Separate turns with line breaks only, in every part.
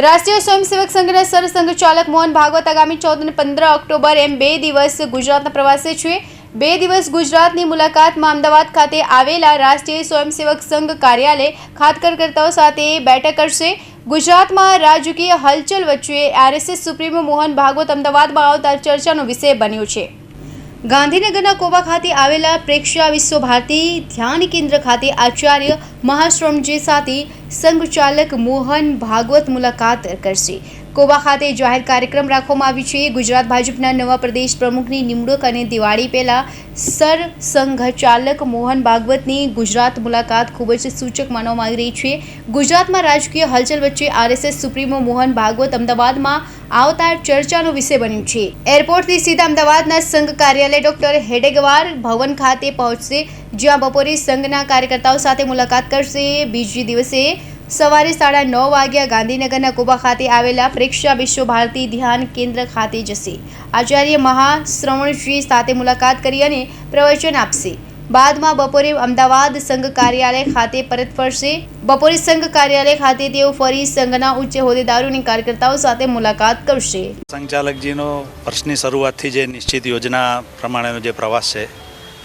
રાષ્ટ્રીય સ્વયંસેવક સંઘના સરસંઘ ચાલક મોહન ભાગવત આગામી ચૌદ અને પંદર ઓક્ટોબર એમ બે દિવસ ગુજરાતના પ્રવાસે છે. બે દિવસ ગુજરાતની મુલાકાતમાં અમદાવાદ ખાતે આવેલા રાષ્ટ્રીય સ્વયંસેવક સંઘ કાર્યાલય ખાતકર્તાઓ સાથે બેઠક કરશે. ગુજરાતમાં રાજકીય હલચલ વચ્ચે આરએસએસ સુપ્રીમો મોહન ભાગવત અમદાવાદમાં આવતા ચર્ચાનો વિષય બન્યો છે. ગાંધીનગરના કોબા ખાતે આવેલા પ્રેક્ષા વિશ્વ ભારતી ધ્યાન કેન્દ્ર ખાતે આચાર્ય મહાશ્રમજી સાથે સંઘ ચાલક મોહન ભાગવત મુલાકાત કરશે. કોબા ખાતે જાહેર કાર્યક્રમ રાખવામાં આવ્યો છે. ગુજરાત ભાજપના નવા પ્રદેશ પ્રમુખની નિમણૂક અને દિવાળી પહેલાં સર સંઘ મોહન ભાગવતની ગુજરાત મુલાકાત ખૂબ જ સૂચક માનવામાં આવી રહી છે. ગુજરાતમાં રાજકીય હલચલ વચ્ચે આરએસએસ સુપ્રીમો મોહન ભાગવત અમદાવાદમાં આવતા ચર્ચાનો વિષય બન્યું છે. એરપોર્ટથી સીધા અમદાવાદના સંઘ કાર્યાલય ડોક્ટર હેડેગવાર ભવન ખાતે પહોંચશે. જ્યાં બપોરે સંઘના કાર્યકર્તાઓ સાથે મુલાકાત કરશે. બીજી દિવસે સવારે સાડા નવ વાગ્યા ગાંધીનગરના કોબા ખાતે આવેલા પ્રેક્ષા વિશ્વ ભારતી ધ્યાન કેન્દ્ર ખાતે જશે. આચાર્ય મહાશ્રવણજી સાથે મુલાકાત કરી અને પ્રવચન આપશે. બાદમાં બપોરે અમદાવાદ સંઘ કાર્યાલય ખાતે પરત ફરશે. બપોરે સંઘ કાર્યાલય ખાતે તેઓ ફરી સંઘના ઉચ્ચ હોદ્દેદારોની કાર્યકર્તાઓ સાથે મુલાકાત કરશે.
સંચાલકજીનો વર્ષની શરૂઆતથી જે નિશ્ચિત યોજના પ્રમાણેનો જે પ્રવાસ છે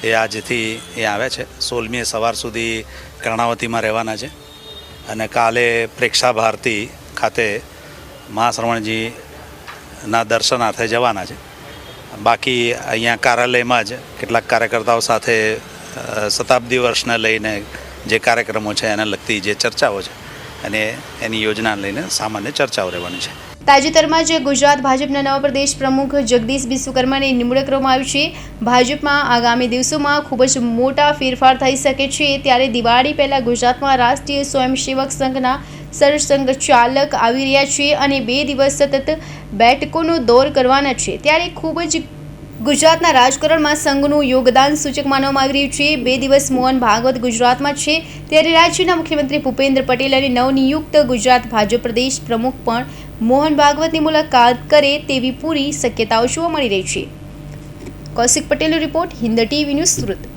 એ આજથી એ આવે છે. સોલમીએ સવાર સુધી કર્ણાવતીમાં રહેવાના છે. અને કાલે પ્રેક્ષા ભારતી ખાતે મહાશ્રવણજીના દર્શનાર્થે જવાના છે. બાકી અહીંયા કાર્યાલયમાં જ કેટલાક કાર્યકર્તાઓ સાથે શતાબ્દી વર્ષને લઈને જે કાર્યક્રમો છે એને લગતી જે ચર્ચાઓ છે અને એની યોજના લઈને સામાન્ય ચર્ચાઓ રહેવાની છે.
તાજેતરમાં જ ગુજરાત ભાજપના નવા પ્રદેશ પ્રમુખ જગદીશ વિશ્વકર્માની નિમણૂક કરવામાં આવી છે. ભાજપમાં આગામી દિવસોમાં ખૂબ જ મોટા ફેરફાર થઈ શકે છે. ત્યારે દિવાળી પહેલાં ગુજરાતમાં રાષ્ટ્રીય સ્વયંસેવક સંઘના સરસંઘ ચાલક આવી રહ્યા છે અને બે દિવસ સતત બેઠકોનો દોર કરવાના છે. ત્યારે ખૂબ જ ગુજરાતના રાજકારણમાં સંઘનું યોગદાન સૂચક માનવામાં આવી રહ્યું છે. બે દિવસ મોહન ભાગવત ગુજરાતમાં છે. ત્યારે રાજ્યના મુખ્યમંત્રી ભૂપેન્દ્ર પટેલ અને નવનિયુક્ત ગુજરાત ભાજપ પ્રદેશ પ્રમુખ પણ મોહન ભાગવતની મુલાકાત કરે તેવી પૂરી શક્યતાઓ જોવા મળી રહી છે. કૌશિક પટેલનો report Hind TV news Surat.